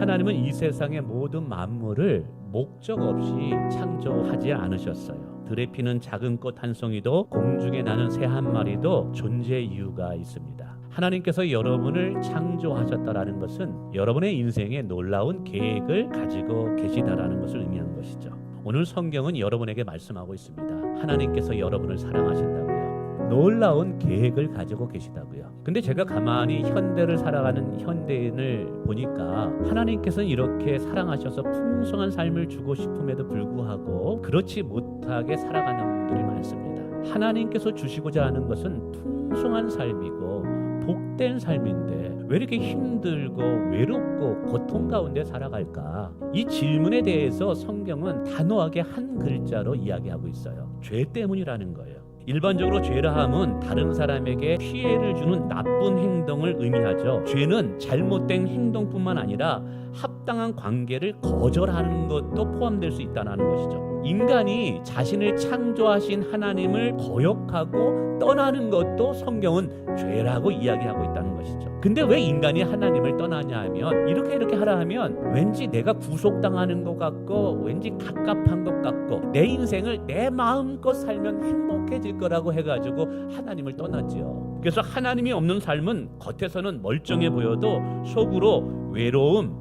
하나님은 이 세상의 모든 만물을 목적 없이 창조하지 않으셨어요. 들에 피는 작은 꽃 한 송이도 공중에 나는 새 한 마리도 존재 이유가 있습니다. 하나님께서 여러분을 창조하셨다라는 것은 여러분의 인생에 놀라운 계획을 가지고 계시다라는 것을 의미하는 것이죠. 오늘 성경은 여러분에게 말씀하고 있습니다. 하나님께서 여러분을 사랑하신다고요. 놀라운 계획을 가지고 계시다고요. 근데 제가 가만히 현대를 살아가는 현대인을 보니까 하나님께서는 이렇게 사랑하셔서 풍성한 삶을 주고 싶음에도 불구하고 그렇지 못하게 살아가는 분들이 많습니다. 하나님께서 주시고자 하는 것은 풍성한 삶이고 복된 삶인데 왜 이렇게 힘들고 외롭고 고통 가운데 살아갈까? 이 질문에 대해서 성경은 단호하게 한 글자로 이야기하고 있어요. 죄 때문이라는 거예요. 일반적으로 죄라 함은 다른 사람에게 피해를 주는 나쁜 행동을 의미하죠. 죄는 잘못된 행동뿐만 아니라 합당한 관계를 거절하는 것도 포함될 수 있다는 것이죠. 인간이 자신을 창조하신 하나님을 거역하고 떠나는 것도 성경은 죄라고 이야기하고 있다는 것이죠. 근데 왜 인간이 하나님을 떠나냐 하면 이렇게 이렇게 하라 하면 왠지 내가 구속당하는 것 같고 왠지 갑갑한 것 같고 내 인생을 내 마음껏 살면 행복해질 거라고 해가지고 하나님을 떠났지요. 그래서 하나님이 없는 삶은 겉에서는 멀쩡해 보여도 속으로 외로움,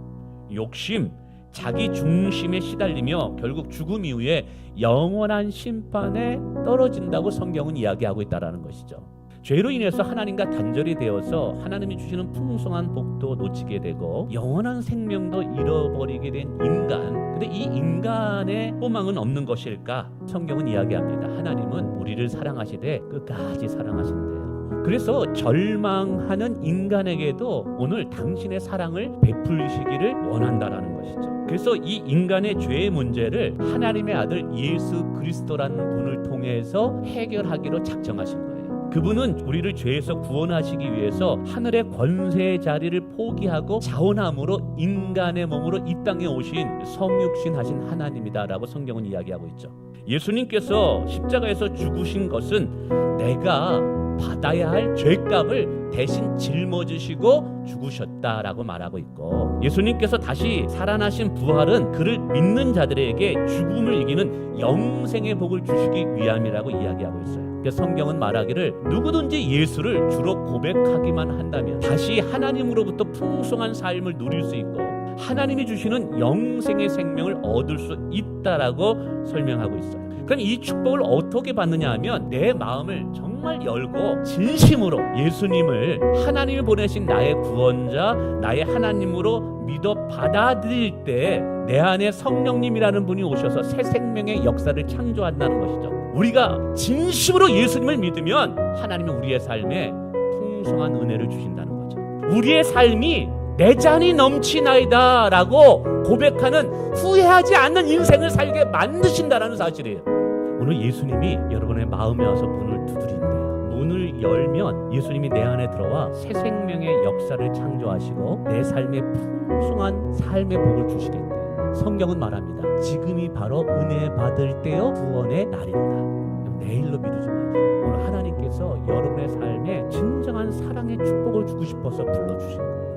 욕심, 자기 중심에 시달리며 결국 죽음 이후에 영원한 심판에 떨어진다고 성경은 이야기하고 있다라는 것이죠. 죄로 인해서 하나님과 단절이 되어서 하나님이 주시는 풍성한 복도 놓치게 되고 영원한 생명도 잃어버리게 된 인간. 근데 이 인간의 소망은 없는 것일까? 성경은 이야기합니다. 하나님은 우리를 사랑하시되 끝까지 사랑하신대요. 그래서 절망하는 인간에게도 오늘 당신의 사랑을 베풀시기를 원한다라는 것이죠. 그래서 이 인간의 죄의 문제를 하나님의 아들 예수 그리스도라는 분을 통해서 해결하기로 작정하신 거예요. 그분은 우리를 죄에서 구원하시기 위해서 하늘의 권세의 자리를 포기하고 자원함으로 인간의 몸으로 이 땅에 오신 성육신 하신 하나님이다라고 성경은 이야기하고 있죠. 예수님께서 십자가에서 죽으신 것은 내가 받아야 할 죄값을 대신 짊어지시고 죽으셨다라고 말하고 있고 예수님께서 다시 살아나신 부활은 그를 믿는 자들에게 죽음을 이기는 영생의 복을 주시기 위함이라고 이야기하고 있어요. 그래서 성경은 말하기를 누구든지 예수를 주로 고백하기만 한다면 다시 하나님으로부터 풍성한 삶을 누릴 수 있고 하나님이 주시는 영생의 생명을 얻을 수 있다라고 설명하고 있어요. 그럼 이 축복을 어떻게 받느냐 하면 내 마음을 정 말 열고 진심으로 예수님을 하나님이 보내신 나의 구원자, 나의 하나님으로 믿어 받아들일 때 내 안에 성령님이라는 분이 오셔서 새 생명의 역사를 창조한다는 것이죠. 우리가 진심으로 예수님을 믿으면 하나님은 우리의 삶에 풍성한 은혜를 주신다는 거죠. 우리의 삶이 내 잔이 넘치나이다라고 고백하는 후회하지 않는 인생을 살게 만드신다라는 사실이에요. 오늘 예수님이 여러분의 마음에 와서 문을 두드린대요. 문을 열면 예수님이 내 안에 들어와 새 생명의 역사를 창조하시고 내 삶에 풍성한 삶의 복을 주시겠대. 성경은 말합니다. 지금이 바로 은혜 받을 때요 구원의 날이다. 내일로 미루지 마세요. 오늘 하나님께서 여러분의 삶에 진정한 사랑의 축복을 주고 싶어서 불러주신 거예요.